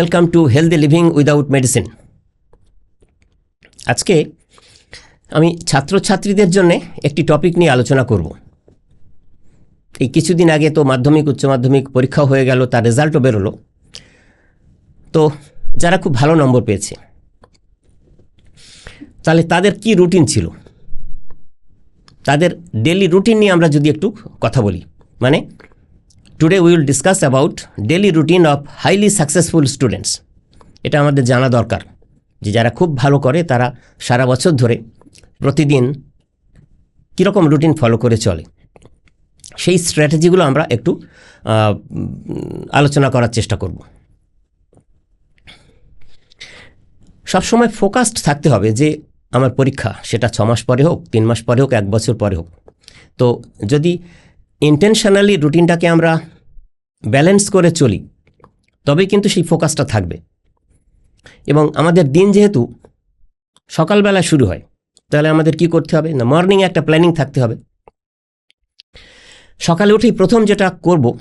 Welcome to healthy living without medicine আজকে আমি ছাত্রছাত্রীদের জন্য একটি টপিক নিয়ে আলোচনা করব। এই কিছুদিন আগে তো মাধ্যমিক, উচ্চ মাধ্যমিক পরীক্ষা হয়ে গেল, তার রেজাল্টও বেরোলো। তো যারা খুব ভালো নম্বর পেয়েছে, তাহলে তাদের কি রুটিন ছিল? তাদের ডেলি রুটিন নিয়ে আমরা যদি একটু কথা বলি। মানে today we will discuss about daily routine of highly successful students এটা আমাদের জানা দরকার যে যারা খুব ভালো করে তারা সারা বছর ধরে প্রতিদিন কীরকম রুটিন ফলো করে চলে। সেই স্ট্র্যাটেজিগুলো আমরা একটু আলোচনা করার চেষ্টা করব। সবসময় ফোকাসড থাকতে হবে যে আমার পরীক্ষা সেটা ছ মাস পরে হোক, তিন মাস পরে হোক, এক বছর পরে হোক। তো যদি ইন্টেনশনালি রুটিনটাকে আমরা ব্যালেন্স করে চলি, তবেই কিন্তু সেই ফোকাসটা থাকবে। এবং আমাদের দিন যেহেতু সকালবেলা শুরু হয়, তাহলে আমাদের কি করতে হবে? না মর্নিংয়ে একটা প্ল্যানিং থাকতে হবে। সকালে উঠেই প্রথম যেটা করব,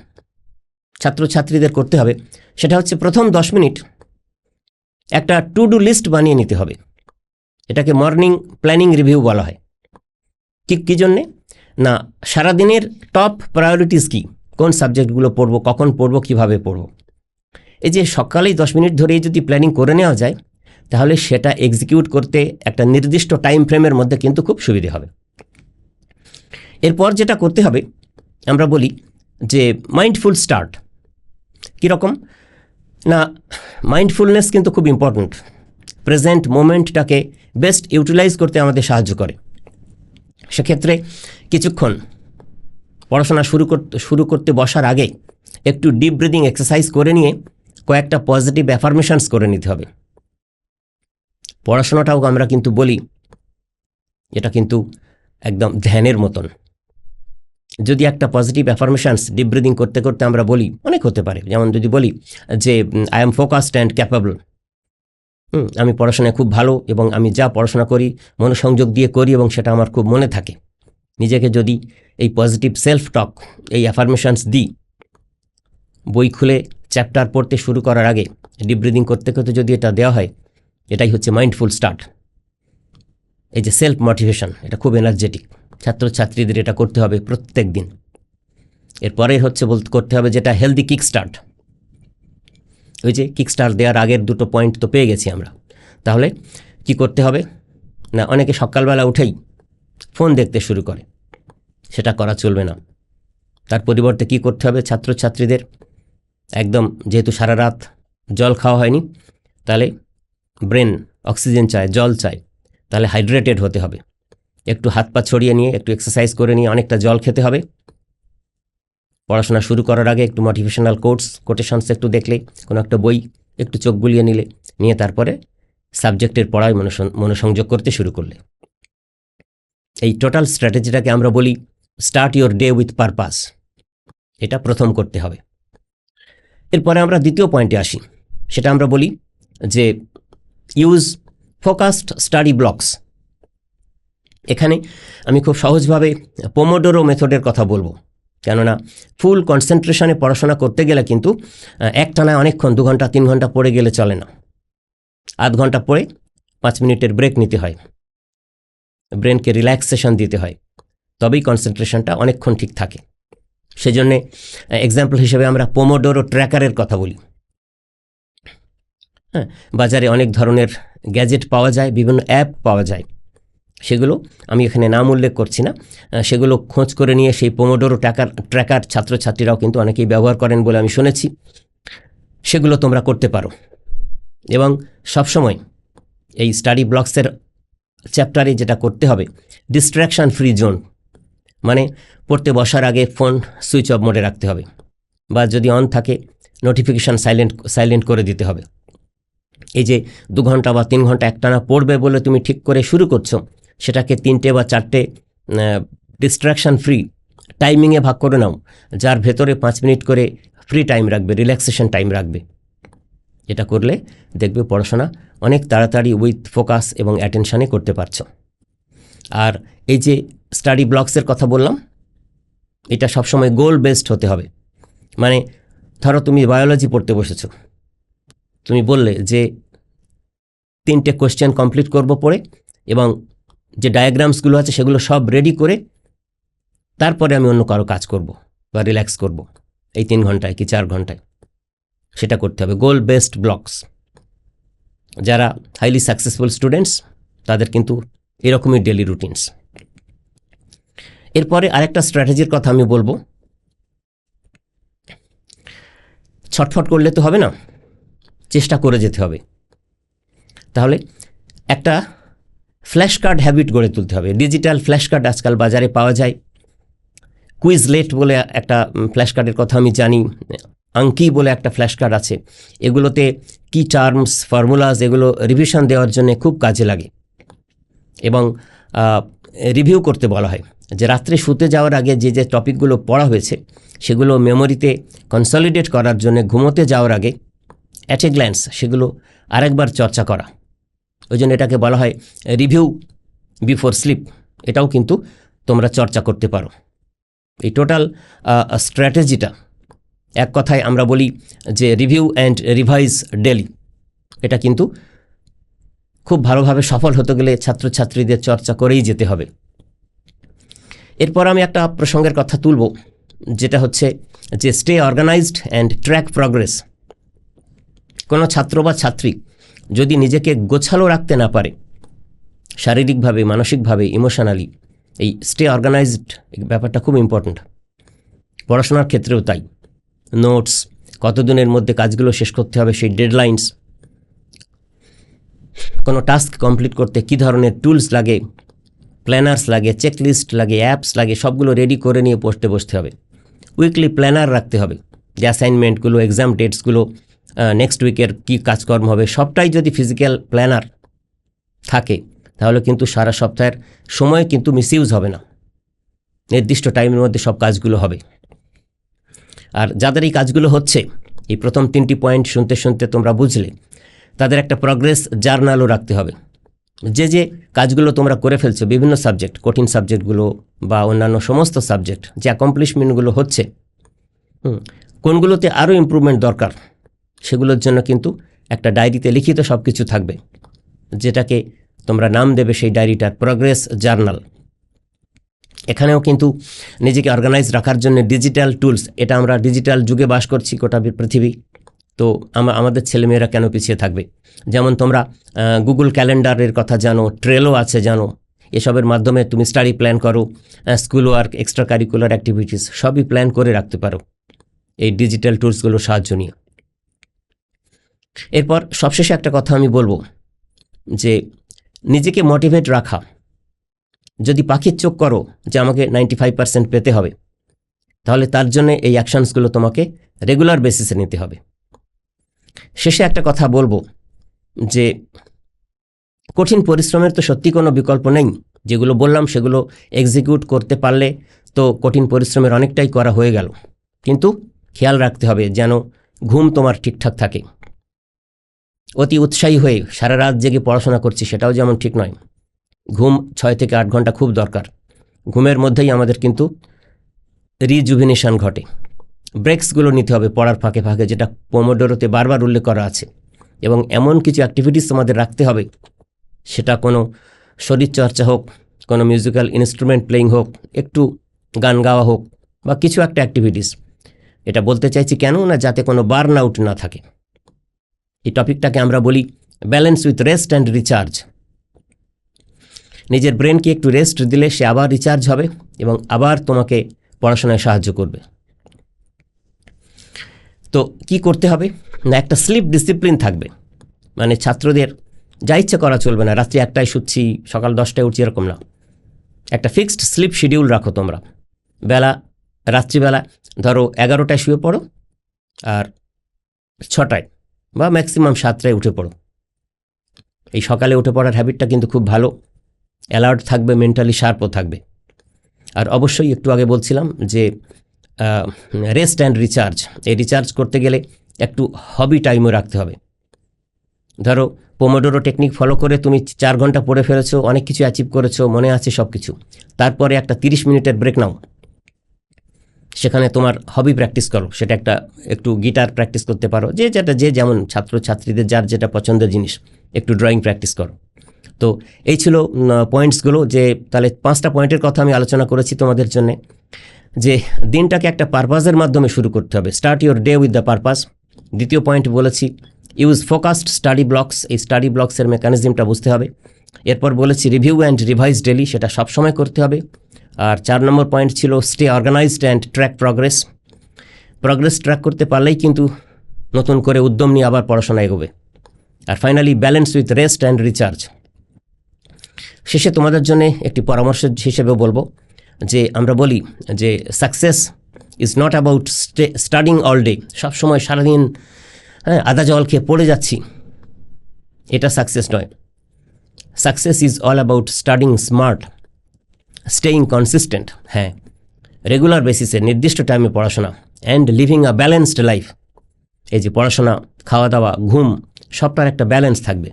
ছাত্রছাত্রীদের করতে হবে, সেটা হচ্ছে প্রথম দশ মিনিট একটা টু ডু লিস্ট বানিয়ে নিতে হবে। এটাকে মর্নিং প্ল্যানিং রিভিউ বলা হয়। ঠিক কী জন্যে? না, সারাদিনের টপ প্রায়োরিটিস কী? কোন সাবজেক্টগুলো পড়ব, কখন পড়ব, কীভাবে পড়ব। এই যে সকালেই দশ মিনিট ধরেই যদি প্ল্যানিং করে নেওয়া যায়, তাহলে সেটা এক্সিকিউট করতে একটা নির্দিষ্ট টাইম ফ্রেমের মধ্যে কিন্তু খুব সুবিধে হবে। এরপর যেটা করতে হবে, আমরা বলি যে মাইন্ডফুল স্টার্ট কীরকম না মাইন্ডফুলনেস কিন্তু খুব ইম্পর্ট্যান্ট প্রেজেন্ট মোমেন্টটাকে বেস্ট ইউটিলাইজ করতে আমাদের সাহায্য করে। সেক্ষেত্রে কিছুক্ষণ পড়াশোনা শুরু করতে শুরু করতে বসার আগে একটু ডিপ ব্রিদিং এক্সারসাইজ করে নিয়ে কয়েকটা পজিটিভ অ্যাফার্মেশনস করে নিতে হবে। পড়াশোনাটাও আমরা কিন্তু বলি, এটা কিন্তু একদম ধ্যানের মতন। যদি একটা পজিটিভ অ্যাফার্মেশনস ডিপ ব্রিদিং করতে করতে আমরা বলি, অনেক হতে পারে। যেমন যদি বলি যে I am focused and capable আমি পড়াশোনায় খুব ভালো এবং আমি যা পড়াশোনা করি, মনোসংযোগ দিয়ে করি এবং সেটা আমার খুব মনে থাকে। নিজেকে যদি এই পজিটিভ সেলফ টক এই অ্যাফার্মেশনস দিই, বই খুলে চ্যাপ্টার পড়তে শুরু করার আগে ডিপ ব্রিদিং করতে করতে যদি এটা দেওয়া হয়, এটাই হচ্ছে মাইন্ডফুল স্টার্ট এই যে সেলফ মোটিভেশন এটা খুব এনার্জেটিক ছাত্রছাত্রীদের এটা করতে হবে প্রত্যেক দিন। এরপরে হচ্ছে বলতে করতে হবে যেটা হেলদি কিক স্টার্ট ওই যে কিক স্টার্ট দেওয়ার আগের দুটো পয়েন্ট তো পেয়ে গেছি আমরা। তাহলে কি করতে হবে? না, অনেকে সকালবেলা উঠেই ফোন দেখতে শুরু করে। সেটা করা চলবে না। তার পরিবর্তে কি করতে হবে ছাত্রছাত্রীদের? একদম যেহেতু সারা রাত জল খাওয়া হয়নি, তাহলে ব্রেন অক্সিজেন চায়, জল চায়, তাহলে হাইড্রেটেড হতে হবে। একটু হাত পা ছড়িয়ে নিয়ে, একটু এক্সারসাইজ করে নিয়ে অনেকটা জল খেতে হবে। পড়াশোনা শুরু করার আগে একটু মোটিভেশনাল কোর্স, কোটেশনস একটু দেখলে, কোনো একটা বই একটু চোখ বুলিয়ে নিলে, নিয়ে তারপরে সাবজেক্টের পড়ায় মনোসং- মনোসংযোগ করতে শুরু করলে। এই টোটাল স্ট্র্যাটেজিটাকে আমরা বলি start your day with purpose এটা প্রথম করতে হবে। এরপরে আমরা দ্বিতীয় পয়েন্টে আসি। সেটা আমরা বলি যে ইউজ ফোকাসড স্টাডি ব্লকস এখানে আমি খুব সহজভাবে পোমোডোরো মেথডের কথা বলব। কেননা ফুল কনসেন্ট্রেশনে পড়াশোনা করতে গেলে কিন্তু একটানায় অনেকক্ষণ দু ঘণ্টা তিন ঘণ্টা পড়ে গেলে চলে না। আধ ঘণ্টা পরে পাঁচ মিনিটের ব্রেক নিতে হয়। ব্রেনকে রিল্যাক্সেশন দিতে হয়। তবেই কনসেন্ট্রেশনটা অনেকক্ষণ ঠিক থাকে। সেজন্যে এক্সাম্পল হিসেবে আমরা পোমোডোরো ট্র্যাকারের কথা বলি। হ্যাঁ বাজারে অনেক ধরনের গ্যাজেট পাওয়া যায়, বিভিন্ন অ্যাপ পাওয়া যায়। সেগুলো আমি এখানে নাম উল্লেখ করছি না। সেগুলো খোঁজ করে নিয়ে সেই পোমোডোরো ট্র্যাকার ট্র্যাকার ছাত্রছাত্রীরাও কিন্তু অনেকেই ব্যবহার করেন বলে আমি শুনেছি। সেগুলো তোমরা করতে পারো। এবং সবসময় এই স্টাডি ব্লকসের চ্যাপ্টারে যেটা করতে হবে ডিস্ট্র্যাকশন ফ্রি জোন মানে পড়তে বসার আগে ফোন সুইচ অফ মোডে রাখতে হবে বা যদি অন থাকে নোটিফিকেশান সাইলেন্ট সাইলেন্ট করে দিতে হবে। এই যে দু ঘণ্টা বা তিন ঘণ্টা একটানা পড়বে বলে তুমি ঠিক করে শুরু করছ, সেটাকে তিনটে বা চারটে ডিস্ট্র্যাকশন ফ্রি টাইমিংয়ে ভাগ করে নাও, যার ভেতরে পাঁচ মিনিট করে ফ্রি টাইম রাখবে রিল্যাক্সেশন টাইম রাখবে। এটা করলে দেখবে পড়াশোনা অনেক তাড়াতাড়ি উইথ ফোকাস এবং অ্যাটেনশানে করতে পারছ। আর এই যে স্টাডি ব্লকসের কথা বললাম, এটা সবসময় গোল বেসড হতে হবে। মানে ধরো তুমি বায়োলজি পড়তে বসেছো। তুমি বললে যে তিনটে কোয়েশ্চেন কমপ্লিট করব পড়ে এবং যে ডায়াগ্রামসগুলো আছে সেগুলো সব রেডি করে তারপরে আমি অন্য কারও কাজ করব বা রিল্যাক্স করব। এই তিন ঘন্টায় কি চার ঘন্টায়। সেটা করতে হবে। গোল বেসড ব্লকস যারা হাইলি সাকসেসফুল স্টুডেন্টস তাদের কিন্তু এরকমই ডেলি রুটিনস এরপরে আরেকটা স্ট্র্যাটেজির কথা আমি বলব। ছটফট করলে তো হবে না, চেষ্টা করে যেতে হবে। তাহলে একটা ফ্ল্যাশ কার্ড হ্যাবিট গড়ে তুলতে হবে। ডিজিটাল ফ্ল্যাশ কার্ড আজকাল বাজারে পাওয়া যায়। কুইজ লেট বলে একটা ফ্ল্যাশ কার্ডের কথা আমি জানি। আঙ্কি বলে একটা ফ্ল্যাশ কার্ড আছে। এগুলোতে কি টার্মস ফর্মুলাস এগুলো রিভিশন দেওয়ার জন্য খুব কাজে লাগে। এবং রিভিউ করতে বলা হয়। যে রাত্রে শুতে যাওয়ার আগে যে যে টপিকগুলো পড়া হয়েছে, সেগুলো মেমোরিতে কনসলিডেট করার জন্য, ঘুমোতে যাওয়ার আগে অ্যাট এ গ্ল্যান্স সেগুলো আরেকবার চর্চা করা। ওই জন্য এটাকে বলা হয় রিভিউ বিফোর স্লিপ এটাও কিন্তু তোমরা চর্চা করতে পারো। এই টোটাল স্ট্র্যাটেজিটা এক কথায় আমরা বলি যে রিভিউ অ্যান্ড রিভাইজ ডেলি। এটা কিন্তু খুব ভালোভাবে সফল হতে গেলে ছাত্রছাত্রীদের চর্চা করেই যেতে হবে। এরপর আমি একটা প্রসঙ্গের কথা তুলব, যেটা হচ্ছে যে stay organised and track progress কোনো ছাত্র বা ছাত্রী যদি নিজেকে গোছালো রাখতে না পারে, শারীরিকভাবে, মানসিকভাবে ইমোশনালি এই স্টে অর্গানাইজড ব্যাপারটা খুব ইম্পর্ট্যান্ট পড়াশোনার ক্ষেত্রেও তাই। নোটস, কতদিনের মধ্যে কাজগুলো শেষ করতে হবে, সেই ডেডলাইন্স। কোনো টাস্ক কমপ্লিট করতে কী ধরনের টুলস লাগে, প্ল্যানার্স লাগে, চেকলিস্ট লাগে, অ্যাপস লাগে, সবগুলো রেডি করে নিয়ে পোস্টে বসতে হবে। উইকলি প্ল্যানার রাখতে হবে, যে অ্যাসাইনমেন্টগুলো, এক্সাম ডেটসগুলো নেক্সট উইকের কী কাজকর্ম হবে, সবটাই যদি ফিজিক্যাল প্ল্যানার থাকে, তাহলে কিন্তু সারা সপ্তাহের সময় কিন্তু মিসইউজ হবে না। নির্দিষ্ট টাইমের মধ্যে সব কাজগুলো হবে। আর যাদের এই কাজগুলো হচ্ছে, এই প্রথম তিনটি পয়েন্ট শুনতে শুনতে তোমরা বুঝলে, তাদের একটা প্রগ্রেস জার্নালও রাখতে হবে। যে যে কাজগুলো তোমরা করে ফেলছো, বিভিন্ন সাবজেক্ট কঠিন সাবজেক্টগুলো বা অন্যান্য সমস্ত সাবজেক্ট যে অ্যাকমপ্লিশমেন্টগুলো হচ্ছে কোনগুলোতে আরও ইমপ্রুভমেন্ট দরকার, সেগুলোর জন্য কিন্তু একটা ডায়েরিতে লিখিত সব কিছু থাকবে, যেটাকে তোমরা নাম দেবে সেই ডায়েরিটার প্রগ্রেস জার্নাল এখানেও কিন্তু নিজেকে অর্গানাইজ রাখার জন্য ডিজিটাল টুলস এটা আমরা ডিজিটাল যুগে বাস করছি গোটা পৃথিবী। তো আমা- আমাদের ছেলেমেয়েরা কেন পিছিয়ে থাকবে? যেমন তোমরা গুগল ক্যালেন্ডারের কথা জানো ট্রেলও আছে জানো, এসবের মাধ্যমে তুমি স্টাডি প্ল্যান করো school work extra curricular activities সবই প্ল্যান করে রাখতে পারো। এই ডিজিটাল টুলসগুলোর সাহায্য নিয়ে। এরপর সবশেষে একটা কথা আমি বলব, যে নিজেকে মোটিভেট রাখা। যদি পাখির চোখ করো যে আমাকে নাইনটি ফাইভ পার্সেন্ট পেতে হবে, তাহলে তার জন্য এই অ্যাকশনসগুলো তোমাকে রেগুলার বেসিসে নিতে হবে। শেষে একটা কথা বলব যে কঠিন পরিশ্রমের তো সত্যি কোনো বিকল্প নেই। যেগুলো বললাম সেগুলো এক্সিকিউট করতে পারলে তো কঠিন পরিশ্রমের অনেকটাই করা হয়ে গেল। কিন্তু খেয়াল রাখতে হবে যেন ঘুম তোমার ঠিকঠাক থাকে। অতি উৎসাহী হয়ে সারা রাত জেগে পড়াশোনা করছি সেটাও যেমন ঠিক নয়। ঘুম ছয় থেকে আট ঘণ্টা খুব দরকার। ঘুমের মধ্যেই আমাদের কিন্তু রিজুভিনেশন ঘটে। ব্রেক্সগুলো নিতে হবে পড়ার ফাঁকে ফাঁকে, যেটা পোমোডোরোতে বারবার উল্লেখ করা আছে। এবং এমন কিছু অ্যাক্টিভিটিস আমাদের রাখতে হবে, সেটা কোনো শরীরচর্চা হোক, কোনো মিউজিক্যাল ইনস্ট্রুমেন্ট প্লেয়িং হোক, একটু গান গাওয়া হোক, বা কিছু একটা অ্যাক্টিভিটিস এটা বলতে চাইছি কেন না যাতে কোনো বার্ন আউট না থাকে। এই টপিকটাকে আমরা বলি balance with rest and recharge নিজের ব্রেনকে একটু রেস্ট দিলে সে আবার রিচার্জ হবে এবং আবার তোমাকে পড়াশোনায় সাহায্য করবে। তো কি করতে হবে? না, একটা স্লিপ ডিসিপ্লিন থাকবে। মানে ছাত্রদের যা ইচ্ছে করা চলবে না। রাত্রি একটায় শুচ্ছি, সকাল দশটায় উঠছি, এরকম না। একটা ফিক্সড স্লিপ শিডিউল রাখো তোমরা। বেলা, রাত্রিবেলা, ধরো এগারোটায় শুয়ে পড়ো আর ছটায় বা ম্যাক্সিমাম সাতটায় উঠে পড়ো। এই সকালে উঠে পড়ার হ্যাবিটটা কিন্তু খুব ভালো। অ্যালার্ট থাকবে, মেন্টালি শার্পও থাকবে। আর অবশ্যই একটু আগে বলছিলাম যে রেস্ট অ্যান্ড রিচার্জ। এই রিচার্জ করতে গেলে একটু হবি টাইমও রাখতে হবে। ধরো পোমোডোরো টেকনিক ফলো করে তুমি চার ঘণ্টা পড়ে ফেলেছো, অনেক কিছু অ্যাচিভ করেছ, মনে আছে সব কিছু তারপরে একটা তিরিশ মিনিটের ব্রেক নাও। সেখানে তোমার হবি প্র্যাকটিস করো। সেটা একটা একটু গিটার প্র্যাকটিস করতে পারো। যে যেটা, যে যেমন ছাত্র ছাত্রীদের যার যেটা পছন্দের জিনিস, একটু ড্রয়িং প্র্যাকটিস করো। তো এই ছিল পয়েন্টসগুলো যে তাহলে পাঁচটা পয়েন্টের কথা আমি আলোচনা করেছি তোমাদের জন্যে, যে দিনটাকে একটা পারপাসের মাধ্যমে শুরু করতে হবে। Start your day with the purpose দ্বিতীয় পয়েন্ট বলেছি ইউজ ফোকাসড স্টাডি ব্লকস এই স্টাডি ব্লকসের মেকানিজমটা বুঝতে হবে। এরপর বলেছি রিভিউ অ্যান্ড রিভাইজ ডেলি সেটা সবসময় করতে হবে। আর চার নম্বর পয়েন্ট ছিল stay organised and track progress progress track করতে পারলেই কিন্তু নতুন করে উদ্যম নিয়ে আবার পড়াশোনা এগোবে। আর finally balance with rest and recharge শেষে তোমাদের জন্য একটি পরামর্শ হিসেবে বলব যে আমরা বলি যে success is not about studying all day সবসময় সারাদিন হ্যাঁ আদা জল খেয়ে পড়ে যাচ্ছি। এটা সাকসেস নয়। Success is all about studying smart staying consistent হ্যাঁ রেগুলার বেসিসে নির্দিষ্ট টাইমে পড়াশোনা and living a balanced life এই যে পড়াশোনা, খাওয়া দাওয়া, ঘুম, সবটার একটা ব্যালেন্স থাকবে।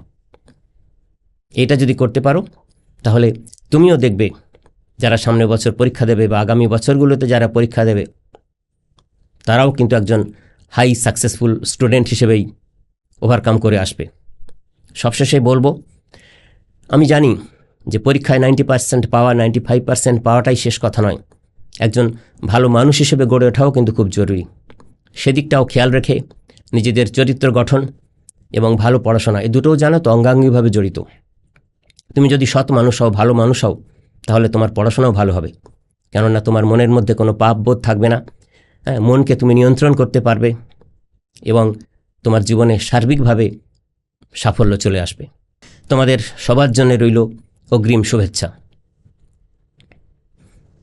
এটা যদি করতে পারো তাহলে তুমিও দেখবে যারা সামনের বছর পরীক্ষা দেবে বা আগামী বছরগুলোতে যারা পরীক্ষা দেবে, তারাও কিন্তু একজন হাই সাকসেসফুল স্টুডেন্ট হিসেবেই ওভারকাম করে আসবে। সবশেষে বলব, আমি জানি যে পরীক্ষায় নাইনটি পার্সেন্ট পাওয়া নাইনটি ফাইভ পার্সেন্ট পাওয়াটাই শেষ কথা নয়। একজন ভালো মানুষ হিসেবে গড়ে ওঠাও কিন্তু খুব জরুরি। সেদিকটাও খেয়াল রেখে নিজেদের চরিত্র গঠন এবং ভালো পড়াশোনা এই দুটোও জানো তো অঙ্গাঙ্গিভাবে জড়িত। তুমি যদি সৎ মানুষ হও, ভালো মানুষ হও, তাহলে তোমার পড়াশোনাও ভালো হবে। কেননা তোমার মনের মধ্যে কোনো পাপ বোধ থাকবে না। হ্যাঁ মনকে তুমি নিয়ন্ত্রণ করতে পারবে এবং তোমার জীবনে সার্বিকভাবে সাফল্য চলে আসবে। তোমাদের সবার জন্য রইল অগ্রিম শুভেচ্ছা।